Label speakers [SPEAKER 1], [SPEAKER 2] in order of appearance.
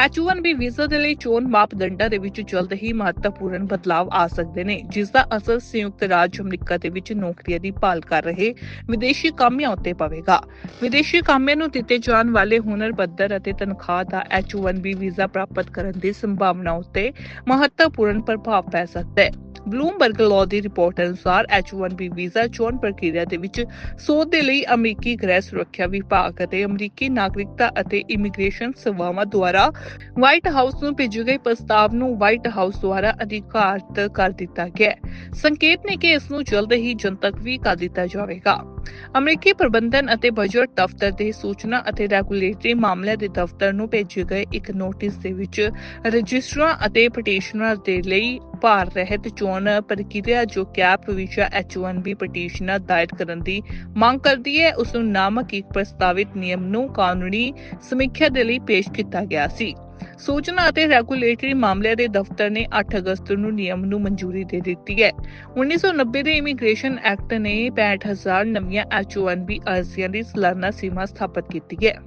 [SPEAKER 1] H1B visa ਦੇ ਲਈ ਚੋਣ ਮਾਪਦੰਡਾਂ ਦੇ ਵਿੱਚ ਜਲਦ ਹੀ ਮਹੱਤਵਪੂਰਨ ਬਦਲਾਅ ਆ ਸਕਦੇ ਨੇ ਜਿਸ ਦਾ ਅਸਰ ਸੰਯੁਕਤ ਰਾਜ ਅਮਰੀਕਾ ਦੇ ਵਿੱਚ ਨੌਕਰੀਆਂ ਦੀ ਭਾਲ ਕਰ ਰਹੇ ਵਿਦੇਸ਼ੀ ਕਾਮਿਆਂ ਉੱਤੇ ਪਵੇਗਾ। ਵਿਦੇਸ਼ੀ ਕਾਮਿਆਂ ਨੂੰ ਦਿੱਤੇ ਜਾਣ ਵਾਲੇ ਹੁਨਰ, ਪੱਧਰ ਅਤੇ ਤਨਖਾਹ ਦਾ H1B ਵੀਜ਼ਾ ਪ੍ਰਾਪਤ ਕਰਨ ਦੀ ਸੰਭਾਵਨਾ ਉੱਤੇ ਮਹੱਤਵਪੂਰਨ ਪ੍ਰਭਾਵ ਪੈ ਸਕਦਾ ਹੈ। ਬਲੂਮਬਰਗ ਲਾਅ ਦੀ ਰਿਪੋਰਟ ਅਨੁਸਾਰ H1B ਵੀਜ਼ਾ ਚੋਣ ਪ੍ਰਕਿਰਿਆ ਦੇ ਵਿੱਚ ਸੋਧ ਦੇ ਲਈ ਅਮਰੀਕੀ ਗ੍ਰਹਿ ਸੁਰੱਖਿਆ ਵਿਭਾਗ ਅਤੇ ਅਮਰੀਕੀ ਨਾਗਰਿਕਤਾ ਅਤੇ ਇਮੀਗ੍ਰੇਸ਼ਨ ਸੇਵਾਵਾਂ ਦੁਆਰਾ ਵਾਈਟ ਹਾਊਸ ਨੂੰ ਭੇਜੇ ਗਏ ਪ੍ਰਸਤਾਵ ਨੂੰ ਵਾਈਟ ਹਾਊਸ ਦੁਆਰਾ ਅਧਿਕਾਰਤ ਕਰ ਦਿੱਤਾ ਗਿਆ ਹੈ। ਸੰਕੇਤ ਨੇ ਕਿ ਇਸ ਨੂੰ ਜਲਦ ਹੀ ਜਨਤਕ ਵੀ ਕਰ ਦਿੱਤਾ ਜਾਵੇਗਾ। ਅਮਰੀਕੀ ਪ੍ਰਬੰਧਨ ਅਤੇ ਬਜਟ ਦਫ਼ਤਰ ਦੇ ਸੂਚਨਾ ਅਤੇ ਰੈਗੂਲੇਟਰੀ ਮਾਮਲਿਆਂ ਦੇ ਦਫ਼ਤਰ ਨੂੰ ਭੇਜੇ ਗਏ ਇੱਕ ਨੋਟਿਸ ਦੇ ਵਿੱਚ ਰਜਿਸਟਰਾਂ ਅਤੇ ਪਟੀਸ਼ਨਰ ਦੇ ਲਈ ਭਾਰ ਰਹਿਤ ਚੋਣ ਪ੍ਰਕਿਰਿਆ ਜੋ ਕੈਪ ਵਿਸ਼ਾ H1B ਪਟੀਸ਼ਨਰ ਦਾਇਰ ਕਰਨ ਦੀ ਮੰਗ ਕਰਦੀ ਹੈ, ਉਸ ਨੂੰ ਨਾਮਕ ਇੱਕ ਪ੍ਰਸਤਾਵਿਤ ਨਿਯਮ ਨੂੰ ਕਾਨੂੰਨੀ ਸਮੀਖਿਆ ਦੇ ਲਈ ਪੇਸ਼ ਕੀਤਾ ਗਿਆ ਸੀ। ਸੂਚਨਾ ਅਤੇ ਰੈਗੂਲੇਟਰੀ ਮਾਮਲਿਆਂ ਦੇ ਦਫ਼ਤਰ ਨੇ 8 ਅਗਸਤ ਨੂੰ ਨਿਯਮ ਨੂੰ ਮਨਜ਼ੂਰੀ ਦੇ ਦਿੱਤੀ ਹੈ। 1990 ਦੇ ਇਮੀਗ੍ਰੇਸ਼ਨ ਐਕਟ ਨੇ 65000 ਨਵੀਆਂ H1B ਅਰਜ਼ੀਆਂ ਦੀ ਸਾਲਾਨਾ ਸੀਮਾ ਸਥਾਪਿਤ ਕੀਤੀ ਹੈ।